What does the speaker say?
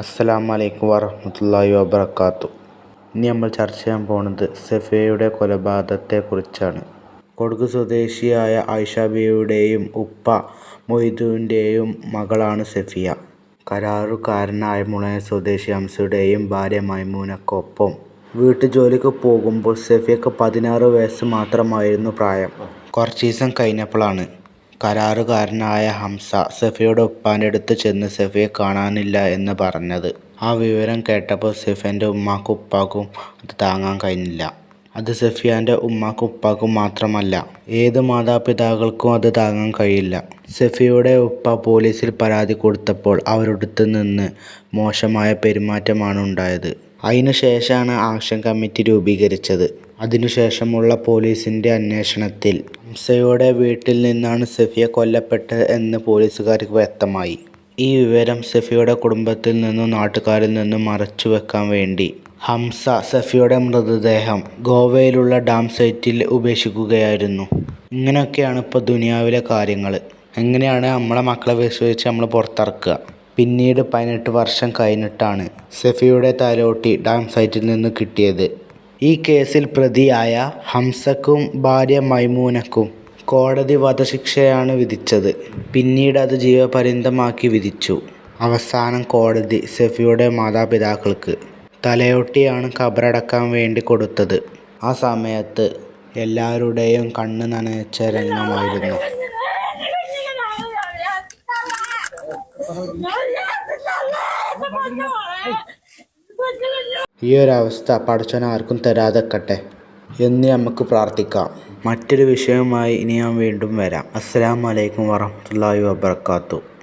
അസ്സലാമു അലൈക്കും വറഹ്മത്തുള്ളാഹി വാബർക്കാത്തു ഇനി നമ്മൾ ചർച്ച ചെയ്യാൻ പോകുന്നത് സഫിയയുടെ കൊലപാതകത്തെക്കുറിച്ചാണ്. കൊടക് സ്വദേശിയായ ആയിഷബിയുടെയും ഉപ്പ മൊയ്തുവിന്റെയും മകളാണ് സെഫിയ. കരാറുകാരനായ മുളയ സ്വദേശി അംസയുടെയും ഭാര്യ മൈമൂനക്കൊപ്പം വീട്ടു വീട്ടുജോലിക്ക് പോകുമ്പോൾ സെഫിയക്ക് പതിനാറ് വയസ്സ് മാത്രമായിരുന്നു പ്രായം. കുറച്ച് ദിവസം കഴിഞ്ഞപ്പോഴാണ് കരാറുകാരനായ ഹംസ സഫിയയുടെ ഉപ്പാന്റെയടുത്ത് ചെന്ന് സഫിയയെ കാണാനില്ല എന്ന് പറഞ്ഞത്. ആ വിവരം കേട്ടപ്പോൾ സെഫിന്റെ ഉമ്മാക്കും ഉപ്പാക്കും അത് താങ്ങാൻ കഴിഞ്ഞില്ല. അത് സെഫിയാന്റെ ഉമ്മാക്കും ഉപ്പാക്കും മാത്രമല്ല ഏത് മാതാപിതാക്കൾക്കും അത് താങ്ങാൻ കഴിയില്ല. സെഫിയുടെ ഉപ്പ പോലീസിൽ പരാതി കൊടുത്തപ്പോൾ അവരടുത്ത് നിന്ന് മോശമായ പെരുമാറ്റമാണ് ഉണ്ടായത്. അതിനു ശേഷമാണ് ആക്ഷൻ കമ്മിറ്റി രൂപീകരിച്ചത്. അതിനുശേഷമുള്ള പോലീസിന്റെ അന്വേഷണത്തിൽ ഹംസയുടെ വീട്ടിൽ നിന്നാണ് സഫിയ കൊല്ലപ്പെട്ടത് എന്ന് പോലീസുകാർക്ക് വ്യക്തമായി. ഈ വിവരം സഫിയയുടെ കുടുംബത്തിൽ നിന്നും നാട്ടുകാരിൽ നിന്നും മറച്ചുവെക്കാൻ വേണ്ടി ഹംസ സഫിയയുടെ മൃതദേഹം ഗോവയിലുള്ള ഡാം സൈറ്റിൽ ഉപേക്ഷിക്കുകയായിരുന്നു. ഇങ്ങനെയൊക്കെയാണ് ഇപ്പോൾ ദുനിയാവിലെ കാര്യങ്ങൾ എങ്ങനെയാണ് നമ്മളെ മക്കളെ വിശ്വസിച്ച് നമ്മൾ പുറത്തിറക്കുക. പിന്നീട് പതിനെട്ട് വർഷം കഴിഞ്ഞിട്ടാണ് സഫിയയുടെ തലോട്ടി ഡാം സൈറ്റിൽ നിന്ന് കിട്ടിയത്. ഈ കേസിൽ പ്രതിയായ ഹംസക്കും ഭാര്യ മൈമൂനക്കും കോടതി വധശിക്ഷയാണ് വിധിച്ചത്. പിന്നീട് അത് ജീവപര്യന്തമാക്കി വിധിച്ചു. അവസാനം കോടതി സെഫിയുടെ മാതാപിതാക്കൾക്ക് തലയോട്ടിയാണ് ഖബറടക്കാൻ വേണ്ടി കൊടുത്തത്. ആ സമയത്ത് എല്ലാവരുടെയും കണ്ണ് നനച്ച രംഗമായിരുന്നു. ഈയൊരവസ്ഥ പടച്ചോൻ ആർക്കും തരാതെക്കട്ടെ എന്ന് നമുക്ക് പ്രാർത്ഥിക്കാം. മറ്റൊരു വിഷയവുമായി ഇനി ഞാൻ വീണ്ടും വരാം. അസ്സാം വലൈക്കും വറഹ്മത്തുള്ളാഹി വബറകാതുഹു